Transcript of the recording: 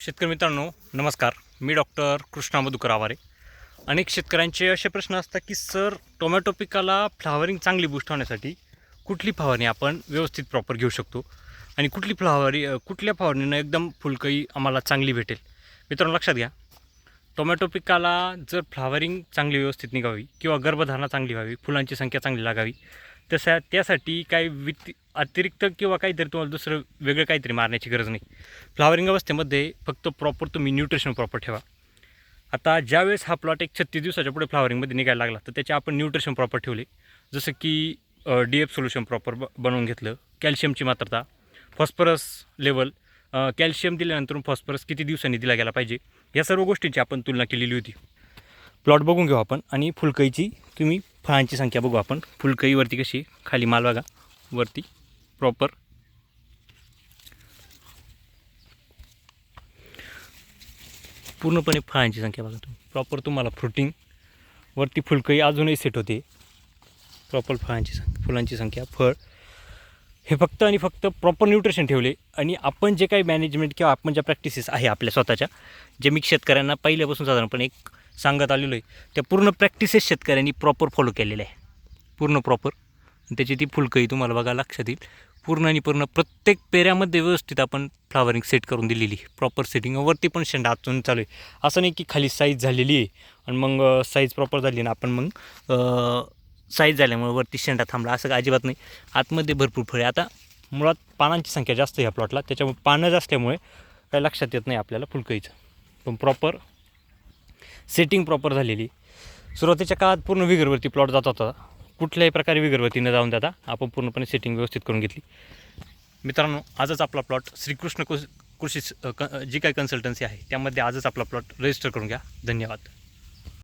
शेतकरी मित्रांनो नमस्कार. मी डॉक्टर कृष्णा मधुकर आवारे. अनेक शेतकऱ्यांचे असे प्रश्न असतात की सर टोमॅटो पिकाला फ्लावरिंग चांगली बूस्ट होण्यासाठी कुठली फवारणी आपण व्यवस्थित प्रॉपर घेऊ शकतो? आणि कुठली फ्लावरी कुठल्या फवारणीनं एकदम फुलकई आम्हाला चांगली भेटेल? मित्रांनो लक्षात घ्या. टोमॅटो पिकाला जर फ्लावरिंग चांगली व्यवस्थित निघावी किंवा गर्भधारणा चांगली व्हावी फुलांची संख्या चांगली लागावी तशा त्यासाठी काही वित अतिरिक्त किंवा काहीतरी तुम्हाला दुसरं वेगळं काहीतरी मारण्याची गरज नाही. फ्लावरिंग अवस्थेमध्ये फक्त प्रॉपर तुम्ही न्यूट्रिशन प्रॉपर ठेवा. आता ज्यावेळेस हा प्लॉट एक छत्तीस दिवसाच्या पुढे फ्लावरिंगमध्ये निघायला लागला तर त्याचे आपण न्यूट्रिशन प्रॉपर ठेवले. जसं की डी एफ सोल्युशन प्रॉपर ब बनवून घेतलं कॅल्शियमची मात्रता फॉस्फरस लेवल कॅल्शियम दिल्यानंतर फॉस्फरस किती दिवसांनी दिला गेला पाहिजे या सर्व गोष्टींची आपण तुलना केलेली होती. प्लॉट बघून घेऊ आपण आणि फुलकईची तुम्ही फळांची संख्या बघू आपण. फुलकईवरती कशी खाली माल बघा. वरती. प्रॉपर पूर्णपणे फळांची संख्या बघा तुम्ही. प्रॉपर तुम्हाला फ्रुटिंग वरती फुलकही अजूनही सेट होते. प्रॉपर फळांची संख्या फुलांची संख्या फळ. हे फक्त आणि फक्त प्रॉपर न्यूट्रिशन ठेवले. आणि आपण जे काही मॅनेजमेंट किंवा आपण ज्या प्रॅक्टिसेस आहे आपल्या स्वतःच्या जे मी शेतकऱ्यांना पहिल्यापासून साधारणपणे एक सांगत आलेलो आहे त्या पूर्ण प्रॅक्टिसेस शेतकऱ्यांनी प्रॉपर फॉलो केलेल्या आहे. पूर्ण प्रॉपर त्याची ती फुलकही तुम्हाला बघा लक्षात येईल. पूर्ण आणि पूर्ण प्रत्येक पेऱ्यामध्ये व्यवस्थित आपण फ्लावरिंग सेट करून दिलेली. प्रॉपर सेटिंग वरती पण शेंडा आतून चालू आहे. असं नाही की खाली साईज झालेली आहे. आणि मग साईज प्रॉपर झाली ना आपण मग साईज झाल्यामुळे वरती शेंडा थांबला. असं अजिबात नाही. आतमध्ये भरपूर फळे. आता मुळात पानांची संख्या जास्त आहे या प्लॉटला त्याच्यामुळे पानं असल्यामुळे काही लक्षात येत नाही आपल्याला फुलकईचं पण प्रॉपर सेटिंग प्रॉपर झालेली. सुरुवातीच्या काळात पूर्ण विगरवरती प्लॉट जात होता. कुठल्याही प्रकारे विगरवरती न जाऊन देता आपण पूर्णपणे सेटिंग व्यवस्थित करून घेतली. मित्रांनो आजच आपला प्लॉट श्रीकृष्ण कृषी जी काही कन्सल्टन्सी आहे त्यामध्ये आजच आपला प्लॉट रजिस्टर करून घ्या. धन्यवाद.